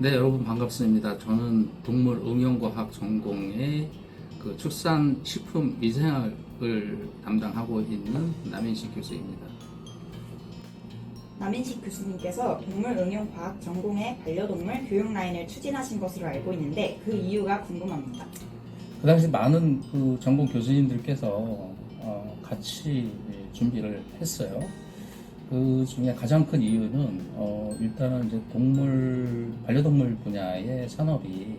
네, 여러분 반갑습니다. 저는 동물 응용과학 전공의 그 축산 식품 미생학을 담당하고 있는 남인식 교수입니다. 남인식 교수님께서 동물 응용 과학 전공의 반려동물 교육 라인을 추진하신 것으로 알고 있는데 그 이유가 궁금합니다. 그 당시 많은 그 전공 교수님들께서 어, 같이 준비를 했어요. 그 중에 가장 큰 이유는 어, 일단은 이제 동물 반려동물 분야의 산업이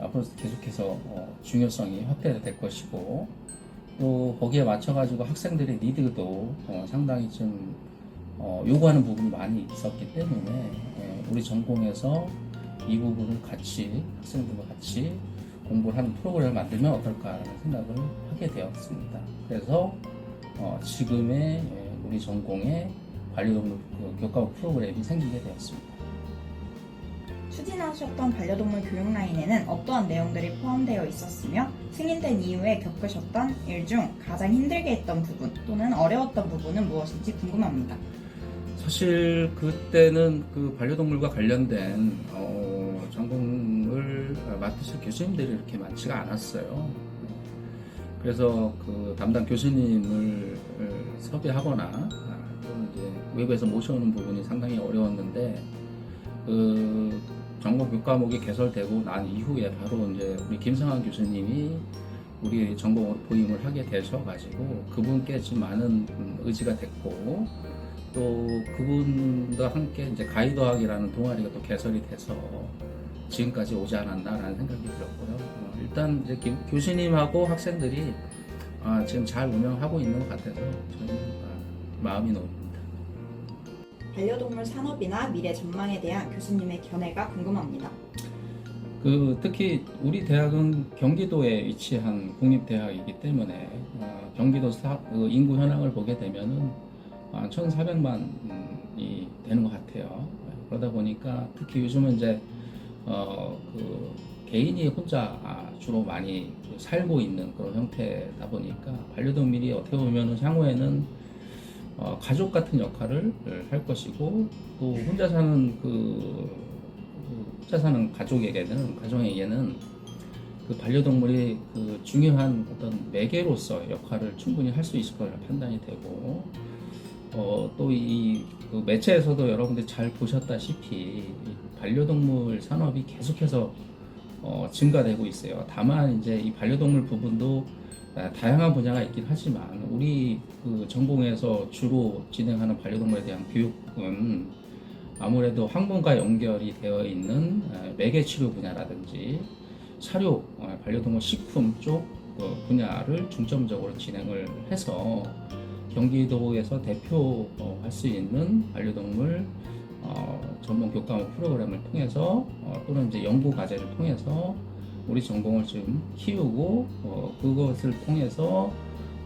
앞으로 계속해서 어, 중요성이 확대될 것이고 또 거기에 맞춰가지고 학생들의 니드도 어, 상당히 좀 어, 요구하는 부분이 많이 있었기 때문에 예, 우리 전공에서 이 부분을 같이 학생들과 같이 공부를 하는 프로그램을 만들면 어떨까라는 생각을 하게 되었습니다. 그래서 어, 지금의 예, 우리 전공의 반려동물 그 교과목 프로그램이 생기게 되었습니다. 추진하셨던 반려동물 교육 라인에는 어떠한 내용들이 포함되어 있었으며 승인된 이후에 겪으셨던 일 중 가장 힘들게 했던 부분 또는 어려웠던 부분은 무엇인지 궁금합니다. 사실 그때는 그 반려동물과 관련된 어, 전공을 맡으실 교수님들이 이렇게 많지가 않았어요. 그래서 그 담당 교수님을 섭외하거나 아, 또는 이제 외부에서 모셔오는 부분이 상당히 어려웠는데 그 전공 교과목이 개설되고 난 이후에 바로 이제 우리 김성환 교수님이 우리 전공으로 보임을 하게 되셔 가지고 그분께 좀 많은 음, 의지가 됐고 또 그분과 함께 이제 가이드학이라는 동아리가 또 개설이 돼서 지금까지 오지 않았나라는 생각이 들었고요. 어, 일단 이제 기- 교수님하고 학생들이 아, 지금 잘 운영하고 있는 것 같아서 저는 아, 마음이 놓입니다. 반려동물 산업이나 미래 전망에 대한 교수님의 견해가 궁금합니다. 그 특히 우리 대학은 경기도에 위치한 국립대학이기 때문에 어, 경기도 사- 그 인구 현황을 보게 되면은 1,400만이 되는 것 같아요. 그러다 보니까 특히 요즘은 이제 어, 그 개인이 혼자 아, 주로 많이 살고 있는 그런 형태다 보니까 반려동물이 어떻게 보면은 향후에는 어, 가족 같은 역할을 할 것이고 또 혼자 사는 그, 그 혼자 사는 가족에게는 가정에게는 그 반려동물이 그 중요한 어떤 매개로서 역할을 충분히 할 수 있을 거라 판단이 되고 어, 또이 그 매체에서도 여러분들 잘 보셨다시피 이 반려동물 산업이 계속해서 어, 증가되고 있어요. 다만 이제 이 반려동물 부분도 아, 다양한 분야가 있긴 하지만 우리 그 전공에서 주로 진행하는 반려동물에 대한 교육은 아무래도 학문과 연결이 되어 있는 아, 매개치료 분야라든지 사료, 어, 반려동물 식품 쪽 어, 분야를 중점적으로 진행을 해서 경기도에서 대표할 수 있는 반려동물 어, 전문 교과목 프로그램을 통해서 어, 또는 이제 연구 과제를 통해서 우리 전공을 좀 키우고 어, 그것을 통해서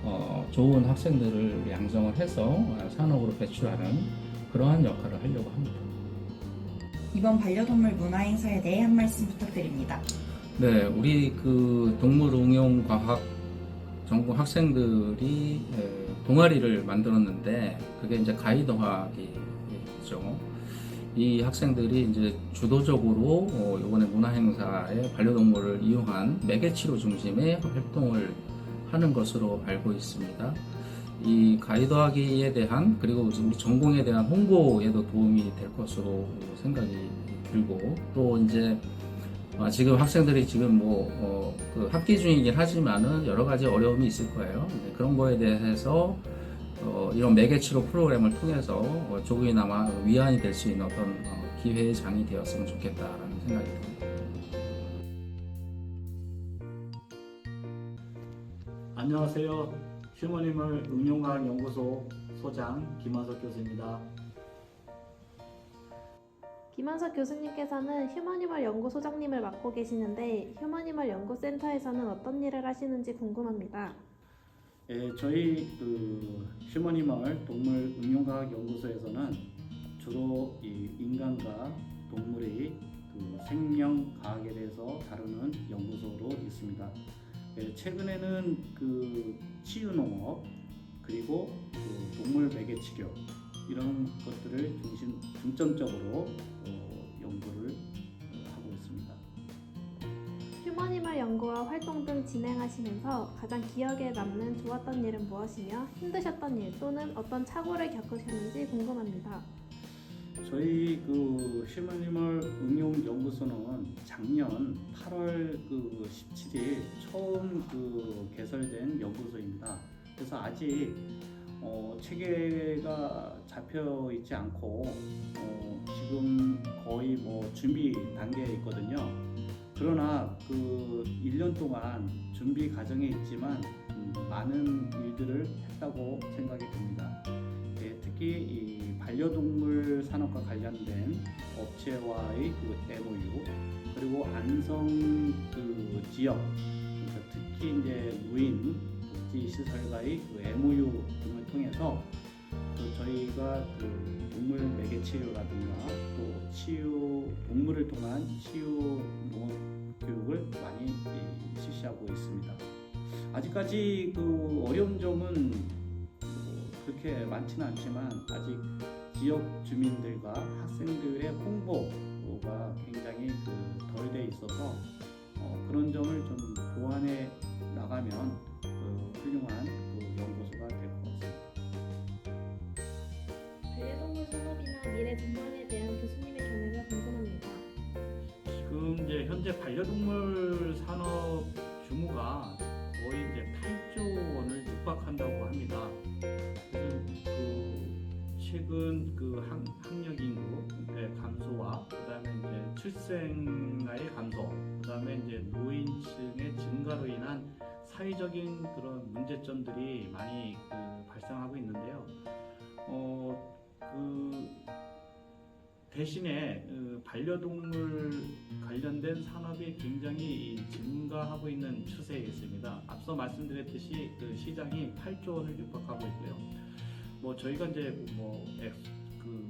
어, 좋은 학생들을 양성을 해서 어, 산업으로 배출하는 그러한 역할을 하려고 합니다. 이번 반려동물 문화 행사에 대해 한 말씀 부탁드립니다. 네, 우리 그 동물 응용 과학 전공 학생들이 에, 동아리를 만들었는데 그게 이제 가이드학이죠. 이 학생들이 이제 주도적으로 어, 이번에 문화 행사에 반려동물을 이용한 매개치료 중심의 활동을 하는 것으로 알고 있습니다. 이 가이드하기에 대한 그리고 우리 전공에 대한 홍보에도 도움이 될 것으로 생각이 들고 또 이제 아, 지금 학생들이 지금 뭐, 어, 그 학기 중이긴 하지만은 여러 가지 어려움이 있을 거예요. 네, 그런 거에 대해서 어, 이런 매개치료 프로그램을 통해서 어, 조금이나마 위안이 될 수 있는 어떤 어, 기회의 장이 되었으면 좋겠다라는 생각이 듭니다. 안녕하세요. 휴머니멀 응용과학 연구소 소장 김한석 교수입니다. 김한석 교수님께서는 휴머니멀 연구소장님을 맡고 계시는데 휴머니멀 연구센터에서는 어떤 일을 하시는지 궁금합니다. 예, 저희 그 휴머니멀 동물 응용과학 연구소에서는 주로 이 인간과 동물의 그 생명 과학에 대해서 다루는 연구소로 있습니다. 예, 최근에는 그 치유 농업 그리고 그 동물 매개 치료 이런 것들을 중심 중점적으로 어, 연구를 휴머니멀 연구와 활동 등 진행하시면서 가장 기억에 남는 좋았던 일은 무엇이며 힘드셨던 일 또는 어떤 착오를 겪으셨는지 궁금합니다. 저희 그 휴머니멀 응용 연구소는 작년 8월 그 17일 처음 그 개설된 연구소입니다. 그래서 아직 어, 체계가 잡혀 있지 않고 어, 지금 거의 뭐 준비 단계에 있거든요. 그러나 그 1년 동안 준비 과정에 있지만 음, 많은 일들을 했다고 생각이 듭니다. 예, 특히 이 반려동물 산업과 관련된 업체와의 그 MOU 그리고 안성 그 지역 그러니까 특히 이제 무인 복지 시설과의 그 MOU 등을 통해서 그 저희가 그 동물 매개 치료라든가 또 치유 동물을 통한 치유 농업 교육을 많이 이, 실시하고 있습니다. 아직까지 그 어려운 점은 뭐 그렇게 많지는 않지만 아직 지역 주민들과 학생들의 홍보가 굉장히 그 덜 돼 있어서 어, 그런 점을 좀 보완해 나가면 그 훌륭한 산업이나 미래 전망에 대한 교수님의 견해가 궁금합니다. 지금 이제 현재 반려동물 산업 규모가 거의 이제 8조 원을 육박한다고 합니다. 그래서 그 최근 그 학, 학력 인구의 감소와 그다음에 이제 출생아의 감소, 그다음에 이제 노인층의 증가로 인한 사회적인 그런 문제점들이 많이 그 발생하고 있는데요. 어, 그 대신에 그 반려동물 관련된 산업이 굉장히 증가하고 있는 추세에 있습니다. 앞서 말씀드렸듯이 그 시장이 8조 원을 육박하고 있고요. 뭐 저희가 이제 뭐 그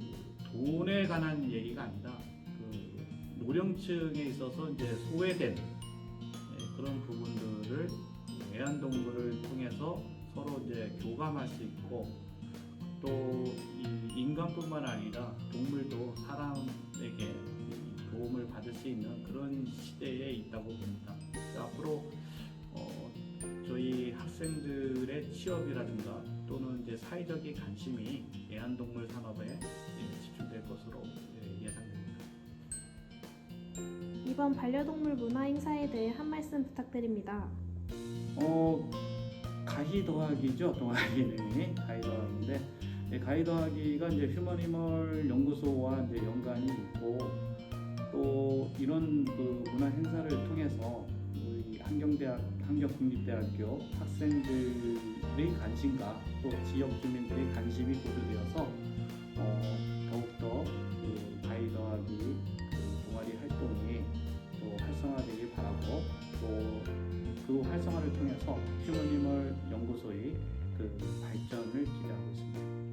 돈에 관한 얘기가 아니라 그 노령층에 있어서 이제 소외된 예, 그런 부분들을 그 애완동물을 통해서 서로 이제 교감할 수 있고 또이 인간뿐만 아니라 동물도 사람에게 이 도움을 받을 수 있는 그런 시대에 있다고 봅니다. 앞으로 어, 저희 학생들의 취업이라든가 또는 이제 사회적인 관심이 애완동물 산업에 예, 집중될 것으로 예, 예상됩니다. 이번 반려동물 문화 행사에 대해 한 말씀 부탁드립니다. 어 가히 더하기죠 동아리는 가히 더하기인데 예, 가히 더하기가 이제 휴머니멀 연구소와 이제 연관이 있고 또 이런 그 문화 행사를 통해서 우리 한경대학 한경국립대학교 학생들의 관심과 또 지역 주민들의 관심이 고조되어서 어, 더욱더 그 가히 더하기 그 동아리 활동이 또 활성화되길 바라고 또 그 활성화를 통해서 휴머니멀 연구소의 그 발전을 기대하고 있습니다.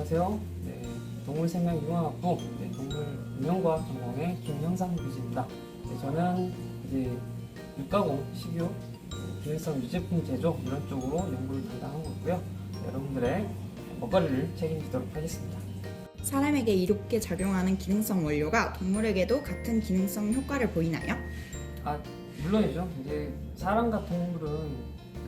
안녕하세요. 네, 동물생명융합부 네, 동물운영과학 전공의 김형상 교수입니다. 네, 저는 이제 육가공, 식유, 네, 기능성 유제품 제조 이런 쪽으로 연구를 담당하고 있고요. 네, 여러분들의 먹거리를 책임지도록 하겠습니다. 사람에게 이롭게 작용하는 기능성 원료가 동물에게도 같은 기능성 효과를 보이나요? 아, 물론이죠. 이제 사람과 동물은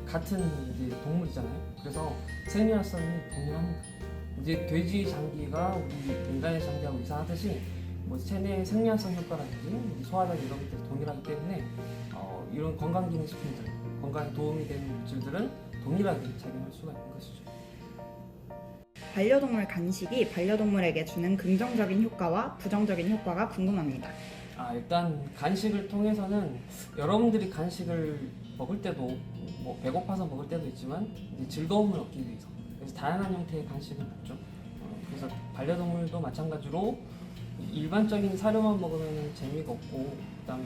같은 이제 동물이잖아요. 그래서 생리활성이 동일합니다. 이제 돼지 장기가 우리 인간의 장기하고 유사하듯이 뭐 체내 생리활성 효과라든지 소화력 이런 것들이 동일하기 때문에 어, 이런 건강기능식품들, 건강에 도움이 되는 물질들은 동일하게 작용할 수가 있는 것이죠. 반려동물 간식이 반려동물에게 주는 긍정적인 효과와 부정적인 효과가 궁금합니다. 아, 일단 간식을 통해서는 여러분들이 간식을 먹을 때도 뭐 배고파서 먹을 때도 있지만 즐거움을 얻기 위해서 그래서 다양한 형태의 간식을 먹죠. 어, 그래서 반려동물도 마찬가지로 일반적인 사료만 먹으면 재미가 없고 그다음에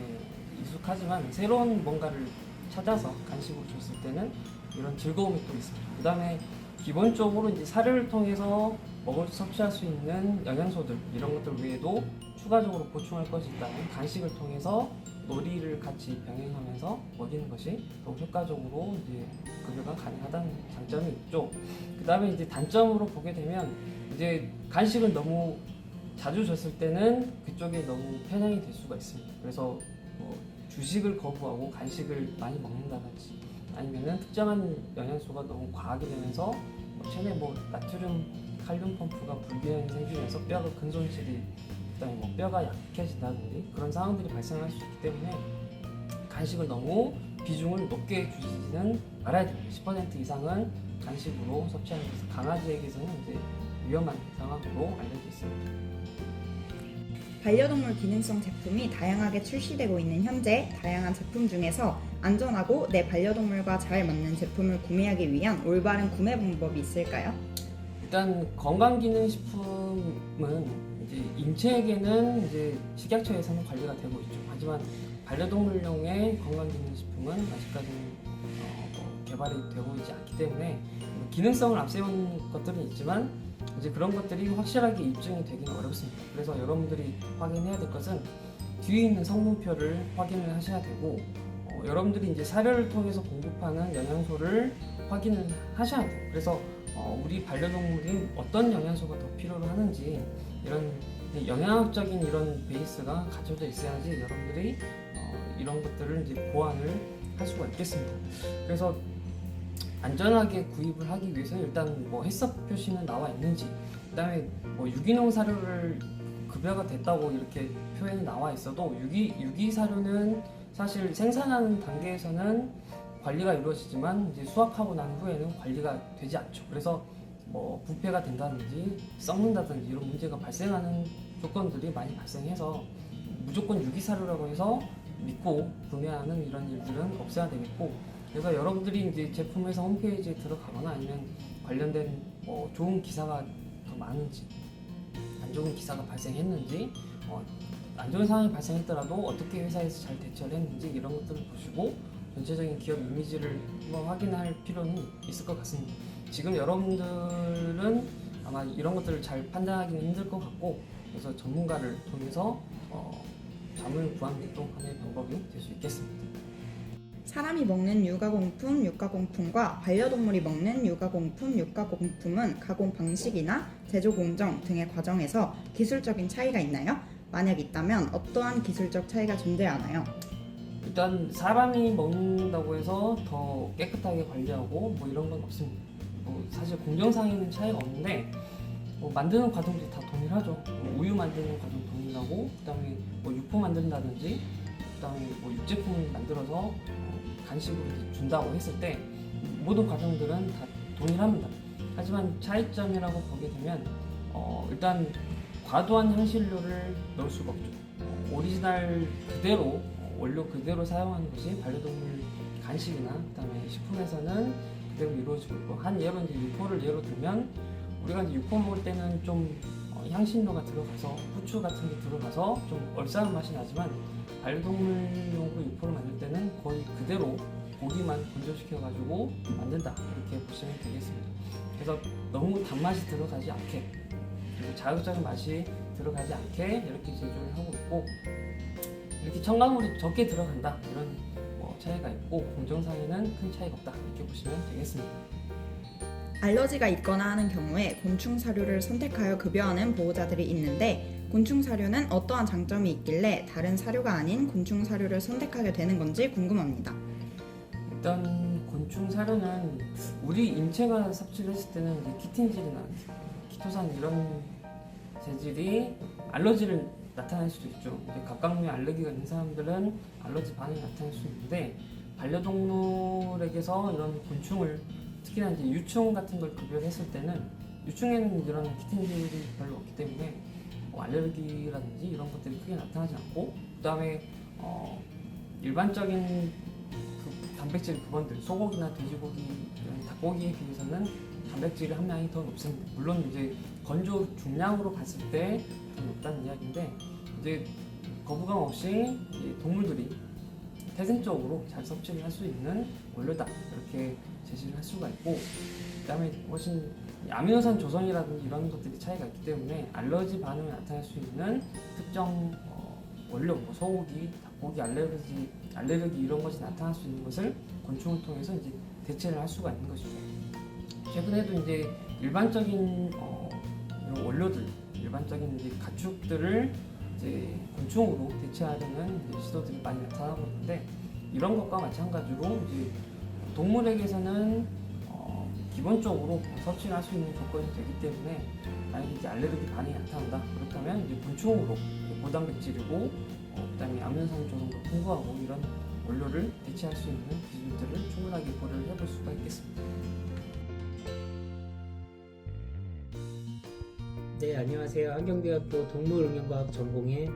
익숙하지만 새로운 뭔가를 찾아서 간식으로 줬을 때는 이런 즐거움이 또 있습니다. 그다음에 기본적으로 이제 사료를 통해서 먹을 섭취할 수 있는 영양소들 이런 것들 외에도 추가적으로 보충할 것이 있다면 간식을 통해서 놀이를 같이 병행하면서 먹이는 것이 더욱 효과적으로 이제 급여가 가능하다는 장점이 있죠. 그 다음에 이제 단점으로 보게 되면 이제 간식을 너무 자주 줬을 때는 그쪽에 너무 편향이 될 수가 있습니다. 그래서 뭐 주식을 거부하고 간식을 많이 먹는다든지 아니면은 특정한 영양소가 너무 과하게 되면서 뭐 최근에 뭐 나트륨 칼륨 펌프가 불균형이 생기면서 뼈가 근 손실이 그다음에 뭐 뼈가 약해진다든지 그런 상황들이 발생할 수 있기 때문에 간식을 너무 비중을 높게 주지는 말아야 됩니다. 10% 이상은 간식으로 섭취하는 것은 강아지에게서는 이제 위험한 상황으로 알려져 있습니다. 반려동물 기능성 제품이 다양하게 출시되고 있는 현재 다양한 제품 중에서 안전하고 내 반려동물과 잘 맞는 제품을 구매하기 위한 올바른 구매 방법이 있을까요? 일단 건강기능식품은 이제 인체에게는 이제 식약처에서는 관리가 되고 있죠. 하지만 반려동물용의 건강기능식품은 아직까지는 어, 뭐 개발이 되고 있지 않기 때문에 기능성을 앞세운 것들은 있지만 이제 그런 것들이 확실하게 입증이 되기는 어렵습니다. 그래서 여러분들이 확인해야 될 것은 뒤에 있는 성분표를 확인을 하셔야 되고 어, 여러분들이 이제 사료를 통해서 공급하는 영양소를 확인을 하셔야 돼요. 그래서 어, 우리 반려동물이 어떤 영양소가 더 필요로 하는지 이런 영양학적인 이런 베이스가 갖춰져 있어야지 여러분들이 어, 이런 것들을 이제 보완을 할 수가 있겠습니다. 그래서 안전하게 구입을 하기 위해서 일단 뭐 햇섭 표시는 나와 있는지 그다음에 뭐 유기농 사료를 급여가 됐다고 이렇게 표현이 나와 있어도 유기 유기 사료는 사실 생산하는 단계에서는 관리가 이루어지지만 이제 수확하고 난 후에는 관리가 되지 않죠. 그래서 뭐 부패가 된다든지 썩는다든지 이런 문제가 발생하는 조건들이 많이 발생해서 무조건 유기 사료라고 해서 믿고 구매하는 이런 일들은 없어야 되겠고 그래서 여러분들이 이제 제품 회사 홈페이지에 들어가거나 아니면 관련된 뭐 좋은 기사가 더 많은지 안 좋은 기사가 발생했는지 어, 안 좋은 상황이 발생했더라도 어떻게 회사에서 잘 대처를 했는지 이런 것들을 보시고 전체적인 기업 이미지를 한번 확인할 필요는 있을 것 같습니다. 지금 여러분들은 아마 이런 것들을 잘 판단하기는 힘들 것 같고 그래서 전문가를 통해서 어, 잠을 구하는 것도 하나의 방법이 될 수 있겠습니다. 사람이 먹는 육아공품, 육가공품과 반려동물이 먹는 육아공품, 육가공품은 가공 방식이나 제조 공정 등의 과정에서 기술적인 차이가 있나요? 만약 있다면 어떠한 기술적 차이가 존재하나요? 일단 사람이 먹는다고 해서 더 깨끗하게 관리하고 뭐 이런 건 없습니다. 뭐 사실 공정상에는 차이가 없는데 뭐 만드는 과정도 다 동일하죠. 뭐 우유 만드는 과정 동일하고 그다음에 뭐 육포 만든다든지 그다음에 뭐 육제품을 만들어서 어, 간식으로 준다고 했을 때 모든 과정들은 다 동일합니다. 하지만 차이점이라고 보게 되면 어, 일단 과도한 향신료를 넣을 수가 없죠. 어, 오리지널 그대로 어, 원료 그대로 사용하는 것이 반려동물 간식이나 그다음에 식품에서는 그대로 이루어지고 있고 한 예로 이제 육포를 예로 들면 우리가 이제 육포 먹을 때는 좀 어, 향신료가 들어가서 후추 같은 게 들어가서 좀 얼싸한 맛이 나지만 반려동물용으로 육포를 만들 때는 거의 그대로 고기만 건조시켜 가지고 만든다 이렇게 보시면 되겠습니다. 그래서 너무 단맛이 들어가지 않게 그리고 자극적인 맛이 들어가지 않게 이렇게 제조를 하고 있고 이렇게 첨가물이 적게 들어간다 이런 뭐 차이가 있고 공정상에는 큰 차이가 없다 이렇게 보시면 되겠습니다. 알러지가 있거나 하는 경우에 곤충 사료를 선택하여 급여하는 보호자들이 있는데 곤충 사료는 어떠한 장점이 있길래 다른 사료가 아닌 곤충 사료를 선택하게 되는 건지 궁금합니다. 일단 곤충 사료는 우리 인체가 섭취를 했을 때는 키틴질이나 키토산 이런 재질이 알러지를 나타낼 수도 있죠. 각각류의 알레르기가 있는 사람들은 알러지 반응이 나타날 수 있는데 반려동물에게서 이런 곤충을 특히나 이제 유충 같은 걸 급여를 했을 때는 유충에는 이런 키틴질이 별로 없기 때문에 뭐 알레르기라든지 이런 것들이 크게 나타나지 않고 그다음에 어, 일반적인 그 단백질 부분들 소고기나 돼지고기 이런 닭고기에 비해서는 단백질 함량이 더 높습니다. 물론 이제 건조 중량으로 봤을 때 더 높다는 이야기인데 이제 거부감 없이 이 동물들이 태생적으로 잘 섭취를 할 수 있는 원료다 이렇게 제시를 할 수가 있고 그다음에 훨씬 이 아미노산 조성이라든지 이런 것들이 차이가 있기 때문에 알러지 반응을 나타낼 수 있는 특정 어, 원료, 뭐 소고기, 닭고기 알레르기, 알레르기 이런 것이 나타날 수 있는 것을 곤충을 통해서 이제 대체를 할 수가 있는 것이죠. 최근에도 이제 일반적인 어, 이런 원료들, 일반 일반적인 이제 가축들을 이제 곤충으로 대체하려는 이제 시도들이 많이 나타나고 있는데 이런 것과 마찬가지로 이제 동물에게서는 어, 기본적으로 섭취를 할 수 있는 조건이 되기 때문에 만약에 이제 알레르기 반응이 나타난다 그렇다면 이제 곤충으로 고단백질이고 어, 그다음에 조금 더 풍부하고 이런 원료를 대체할 수 있는 기술들을 충분하게 고려를 해볼 수가 있겠습니다. 네, 안녕하세요. 한경대학교 동물응용과학 전공의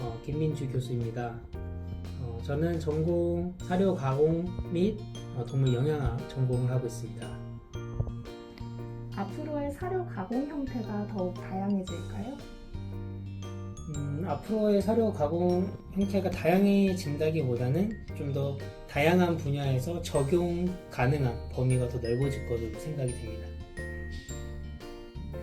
어, 김민주 교수입니다. 어, 저는 전공 사료 가공 및 어, 동물 영양학 전공을 하고 있습니다. 앞으로의 사료 가공 형태가 더욱 다양해질까요? 음, 앞으로의 사료 가공 형태가 다양해진다기보다는 좀 더 다양한 분야에서 적용 가능한 범위가 더 넓어질 것으로 생각이 됩니다.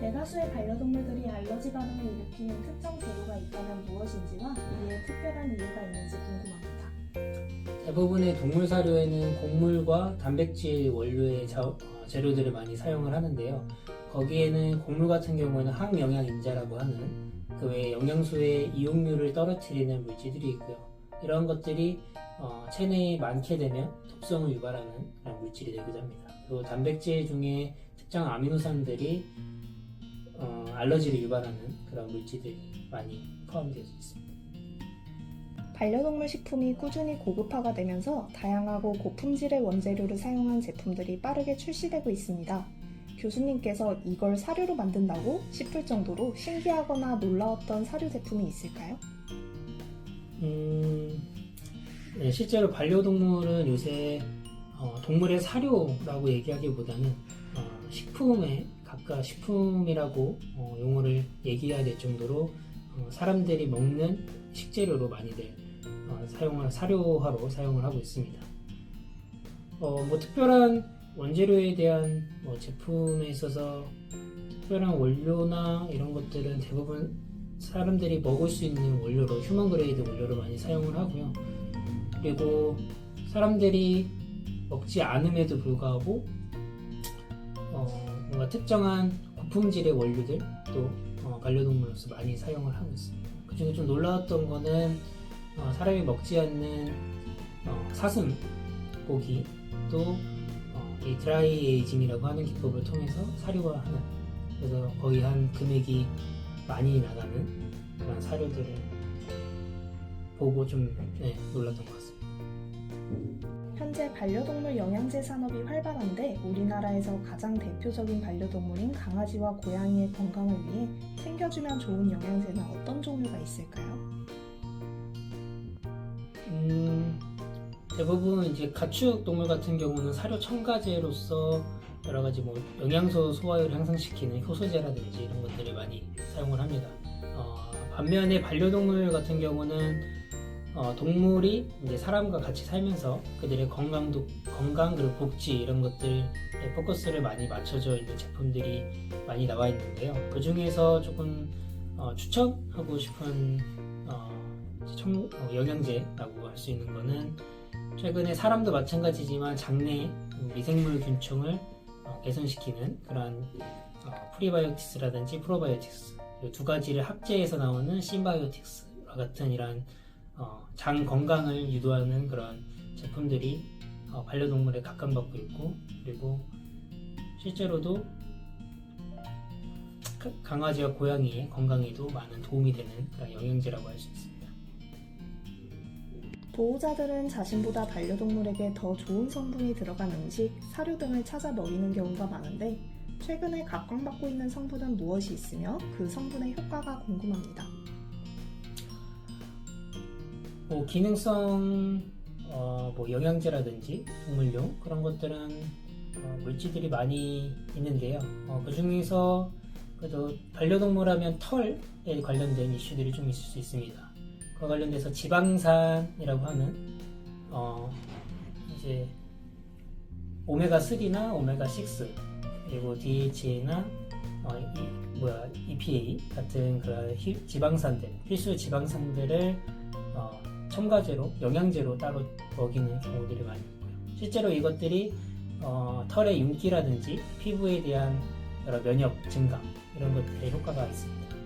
대다수의 반려동물들이 알러지 반응을 일으키는 특정 재료가 있다면 무엇인지와 이에 특별한 이유가 있는지 궁금합니다. 대부분의 동물 사료에는 곡물과 단백질 원료의 자- 어, 재료들을 많이 사용을 하는데요. 거기에는 곡물 같은 경우에는 항영양인자라고 하는 그 외에 영양소의 이용률을 떨어뜨리는 물질들이 있고요. 이런 것들이 어, 체내에 많게 되면 독성을 유발하는 물질이 되기도 합니다. 그리고 단백질 중에 특정 아미노산들이 어, 알러지를 유발하는 그런 물질들이 많이 포함되어 있습니다. 반려동물 식품이 꾸준히 고급화가 되면서 다양하고 고품질의 원재료를 사용한 제품들이 빠르게 출시되고 있습니다. 교수님께서 이걸 사료로 만든다고 싶을 정도로 신기하거나 놀라웠던 사료 제품이 있을까요? 음, 네, 실제로 반려동물은 요새 어, 동물의 사료라고 얘기하기보다는 어, 식품 에 가까 식품이라고 어, 용어를 얘기해야 될 정도로 어, 사람들이 먹는 식재료로 많이들 어, 사용을 사료화로 사용을 하고 있습니다. 어, 뭐 특별한 원재료에 대한 뭐 제품에 있어서 특별한 원료나 이런 것들은 대부분 사람들이 먹을 수 있는 원료로 휴먼 그레이드 원료를 많이 사용을 하고요. 그리고 사람들이 먹지 않음에도 불구하고 어, 뭔가 특정한 고품질의 원료들도 어, 반려동물로서 많이 사용을 하고 있습니다. 그중에 좀 놀라웠던 거는 어, 사람이 먹지 않는 어, 사슴 고기 또 어, 이 드라이 에이징이라고 하는 기법을 통해서 사료화하는 그래서 거의 한 금액이 많이 나가는 그런 사료들을 보고 좀 네, 놀랐던 것 같습니다. 현재 반려동물 영양제 산업이 활발한데 우리나라에서 가장 대표적인 반려동물인 강아지와 고양이의 건강을 위해 챙겨주면 좋은 영양제는 어떤 종류가 있을까요? 음, 대부분 이제 가축 동물 같은 경우는 사료 첨가제로서 여러 가지 뭐 영양소 소화율을 향상시키는 효소제라든지 이런 것들을 많이 사용을 합니다. 어, 반면에 반려동물 같은 경우는 어, 동물이 이제 사람과 같이 살면서 그들의 건강도 건강 그리고 복지 이런 것들에 포커스를 많이 맞춰져 있는 제품들이 많이 나와 있는데요. 그 중에서 조금 어, 추천하고 싶은 어, 청, 어, 영양제라고 할 수 있는 거는 최근에 사람도 마찬가지지만 장내 미생물 균층을 어, 개선시키는 그런 어, 프리바이오틱스라든지 프로바이오틱스 이두 가지를 합제해서 나오는 심바이오틱스와 같은 이런 어, 장 건강을 유도하는 그런 제품들이 어, 반려동물에 각광받고 있고 그리고 실제로도 가- 강아지와 고양이의 건강에도 많은 도움이 되는 그런 영양제라고 할 수 있습니다. 보호자들은 자신보다 반려동물에게 더 좋은 성분이 들어간 음식, 사료 등을 찾아 먹이는 경우가 많은데 최근에 각광받고 있는 성분은 무엇이 있으며 그 성분의 효과가 궁금합니다. 뭐 기능성 어, 뭐 영양제라든지 동물용 그런 것들은 어, 물질들이 많이 있는데요. 어, 그 중에서 그래도 반려동물 하면 털에 관련된 이슈들이 좀 있을 수 있습니다. 그와 관련돼서 지방산이라고 하는 어, 이제 오메가 3나 오메가 6 그리고 DHA나 어, 이, 뭐야 EPA 같은 그런 히- 지방산들 필수 지방산들을 어, 첨가제로, 영양제로 따로 먹이는 경우들이 많이 있고요. 실제로 이것들이 어, 털의 윤기라든지 피부에 대한 여러 면역 증강 이런 것들에 효과가 있습니다.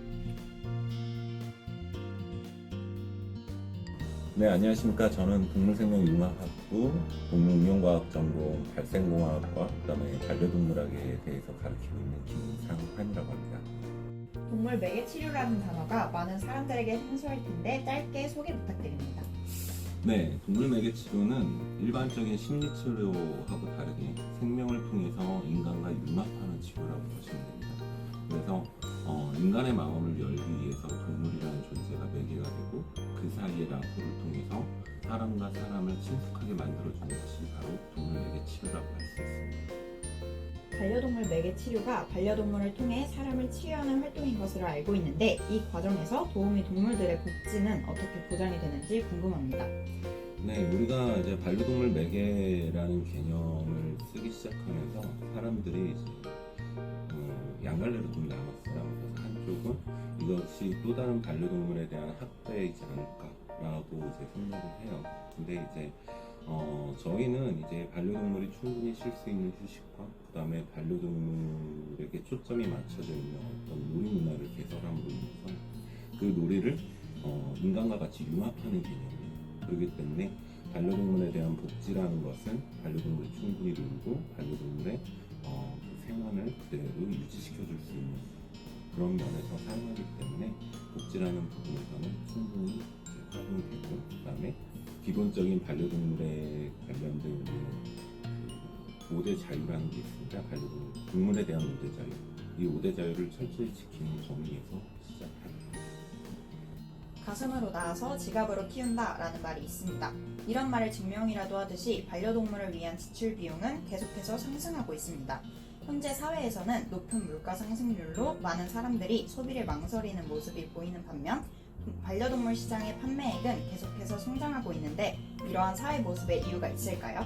네, 안녕하십니까. 저는 동물생명융합학부 동물응용과학전공 발생공학과 그다음에 반려동물학에 대해서 가르치고 있는 김상환이라고 합니다. 동물 매개 치료라는 단어가 많은 사람들에게 생소할 텐데 짧게 소개 부탁드립니다. 네, 동물 매개 치료는 일반적인 심리 치료하고 다르게 생명을 통해서 인간과 융합하는 치료라고 보시면 됩니다. 그래서 어, 인간의 마음을 열기 위해서 동물이라는 존재가 매개가 되고 그 사이의 라프를 통해서 사람과 사람을 친숙하게 만들어주는 것이 바로 동물 매개 치료라고 할 수 있습니다. 반려동물 매개 치료가 반려동물을 통해 사람을 치유하는 활동인 것으로 알고 있는데 이 과정에서 도움이 동물들의 복지는 어떻게 보장이 되는지 궁금합니다. 네, 우리가 이제 반려동물 매개라는 개념을 쓰기 시작하면서 사람들이 어, 양갈래로 좀 나눴어요. 그래서 한쪽은 이것이 또 다른 반려동물에 대한 학대이지 않을까라고 이제 생각을 해요. 근데 이제 어, 저희는 이제 반려동물이 충분히 쉴 수 있는 휴식과 그 다음에 반려동물에게 초점이 맞춰져 있는 어떤 놀이 문화를 개설함으로 인해서 그 놀이를 어, 인간과 같이 융합하는 개념이에요. 그렇기 때문에 반려동물에 대한 복지라는 것은 반려동물이 충분히 놀고 반려동물의 어, 그 생활을 그대로 유지시켜 줄 수 있는 그런 면에서 사용하기 때문에 복지라는 부분에서는 충분히 활용이 되고 그다음에 기본적인 반려동물에 관련된 그 5대 자유라는 게 있습니다. 반려동물 동물에 대한 5대 자유 이 5대 자유를 철저히 지키는 범위에서 시작합니다. 가슴으로 낳아서 지갑으로 키운다라는 말이 있습니다. 이런 말을 증명이라도 하듯이 반려동물을 위한 지출 비용은 계속해서 상승하고 있습니다. 현재 사회에서는 높은 물가 상승률로 많은 사람들이 소비를 망설이는 모습이 보이는 반면 반려동물 시장의 판매액은 계속해서 성장하고 있는데 이러한 사회 모습의 이유가 있을까요?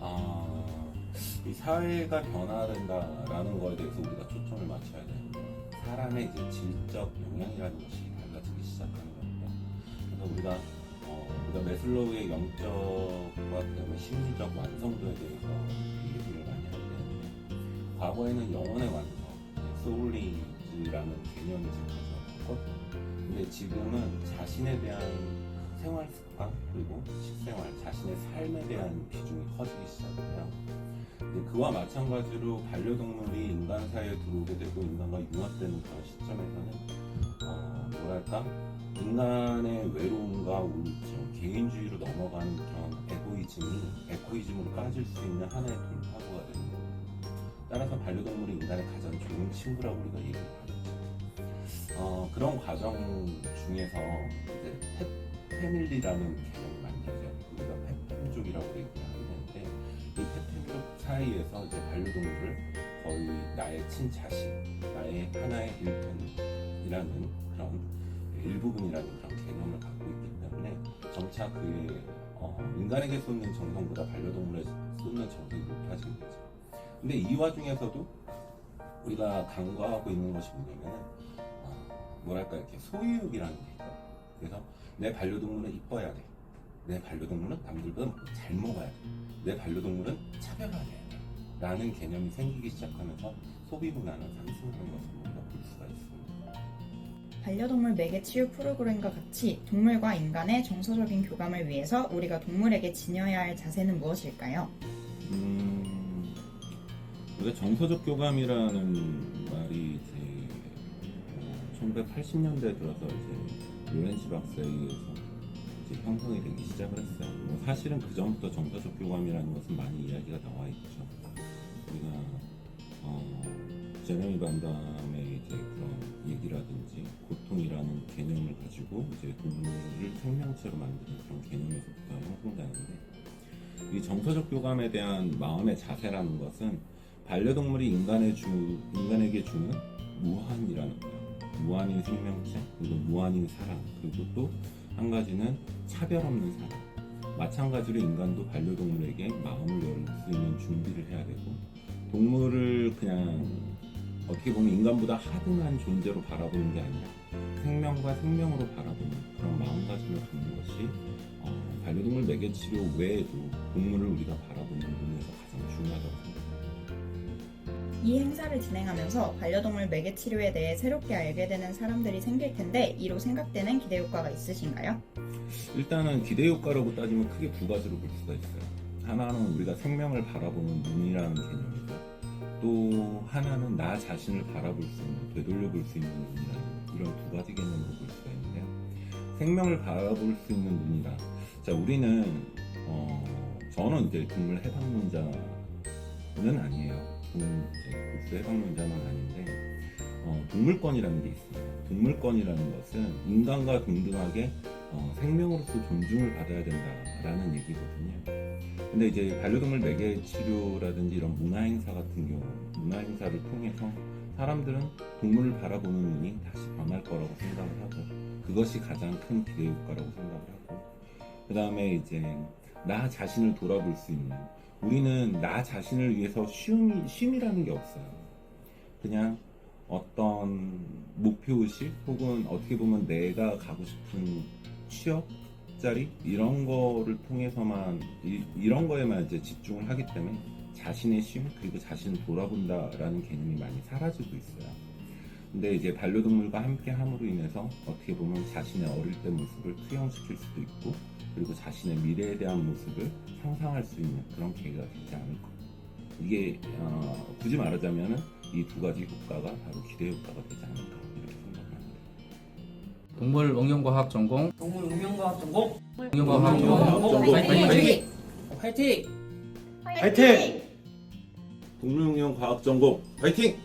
아, 이 사회가 변화된다라는 거에 대해서 우리가 초점을 맞춰야 되는데 사람의 이제 질적 영향이라는 것이 달라지기 시작하는 겁니다. 그래서 우리가 어, 우리가 메슬로우의 영적과 그다음에 심리적 완성도에 대해서 얘기를 많이 할 때는데 과거에는 영혼의 완성, 소울리즈라는 개념이 가져왔거든요. 근데 지금은 자신에 대한 생활 습관 그리고 식생활, 자신의 삶에 대한 비중이 커지기 시작해요. 그와 마찬가지로 반려동물이 인간 사이에 들어오게 되고 인간과 융합되는 그런 시점에서는 어, 뭐랄까 인간의 외로움과 우울증, 개인주의로 넘어가는 그런 에고이즘이 에고이즘으로 빠질 수 있는 하나의 돌파구가 되는 거예요. 따라서 반려동물이 인간의 가장 좋은 친구라고 우리가 얘기를 하죠. 어, 그런 과정 중에서 이제 펫 패밀리라는 개념이 만들어져요. 우리가 펫민족이라고 얘기를 하는데 이 펫민족 사이에서 이제 반려동물을 거의 나의 친자식, 나의 하나의 일편이라는 그런 일부분이라는 그런 개념을 갖고 있기 때문에 점차 그의 어, 인간에게 쏟는 정성보다 반려동물에 쏟는 정성이 높아지는 거죠. 근데 이 와중에서도 우리가 간과하고 있는 것이 뭐냐면 어, 뭐랄까 이렇게 소유욕이라는 게 있어요. 그래서 내 반려동물은 이뻐야 돼. 내 반려동물은 남들보다 잘 먹어야 돼. 내 반려동물은 차별화돼야 돼. 라는 개념이 생기기 시작하면서 소비 문화는 상승하는 것을 우리가 볼 수가 있습니다. 반려동물 매개 치유 프로그램과 같이 동물과 인간의 정서적인 교감을 위해서 우리가 동물에게 지녀야 할 자세는 무엇일까요? 음, 우리가 정서적 교감이라는 말이 1980년대 들어서 이제 로렌시 박사에 의해서 이제 형성이 되기 시작을 했어요. 뭐 사실은 그 전부터 정서적 교감이라는 것은 많이 이야기가 나와 있죠. 우리가 어, 제레미 반담의 이제 그런 얘기라든지 고통이라는 개념을 가지고 이제 동물을 생명체로 만드는 그런 개념에서부터 형성되는데 이 정서적 교감에 대한 마음의 자세라는 것은 반려동물이 인간에 주, 인간에게 주는 무한이라는 거예요. 무한인 생명체, 그리고 무한인 사랑, 그리고 또 한 가지는 차별 없는 사랑. 마찬가지로 인간도 반려동물에게 마음을 열 수 있는 준비를 해야 되고, 동물을 그냥 어떻게 보면 인간보다 하등한 존재로 바라보는 게 아니라 생명과 생명으로 바라보는 그런 마음가짐을 갖는 것이 어, 반려동물 매개 치료 외에도 동물을 우리가 바라보는 부분에서 가장 중요하다고 생각합니다. 이 행사를 진행하면서 반려동물 매개 치료에 대해 새롭게 알게 되는 사람들이 생길 텐데 이로 생각되는 기대 효과가 있으신가요? 일단은 기대 효과라고 따지면 크게 두 가지로 볼 수가 있어요. 하나는 우리가 생명을 바라보는 눈이라는 개념이고 또 하나는 나 자신을 바라볼 수 있는 되돌려 볼 수 있는 눈이라는 이런 두 가지 개념으로 볼 수가 있는데요. 생명을 바라볼 수 있는 눈이라 자 우리는 어, 저는 이제 동물 해방론자는 아니에요. 저는 이제 복수 해방론자는 아닌데 어, 동물권이라는 게 있습니다. 동물권이라는 것은 인간과 동등하게 어, 생명으로서 존중을 받아야 된다라는 얘기거든요. 근데 이제 반려동물 매개 치료라든지 이런 문화 행사 같은 경우, 문화 행사를 통해서 사람들은 동물을 바라보는 눈이 다시 변할 거라고 생각을 하고, 그것이 가장 큰 기대 효과라고 생각을 하고, 그 다음에 이제 나 자신을 돌아볼 수 있는, 우리는 나 자신을 위해서 쉼이, 쉼이라는 게 없어요. 그냥 어떤 목표의식 혹은 어떻게 보면 내가 가고 싶은 취업 자리 이런 거를 통해서만 이, 이런 거에만 이제 집중을 하기 때문에 자신의 쉼 그리고 자신을 돌아본다라는 개념이 많이 사라지고 있어요. 근데 이제 반려동물과 함께 함으로 인해서 어떻게 보면 자신의 어릴 때 모습을 투영시킬 수도 있고 그리고 자신의 미래에 대한 모습을 상상할 수 있는 그런 계기가 되지 않을까. 이게 어, 굳이 말하자면은 이두 가지 효과가 바로 기대 효과가 되지 않을까 이렇게 생각합니다. 동물 응용과학 전공 동물 응용과학 전공 응용과학 전공 화이팅! 화이팅! 화이팅! 동물응용 과학 전공 화이팅!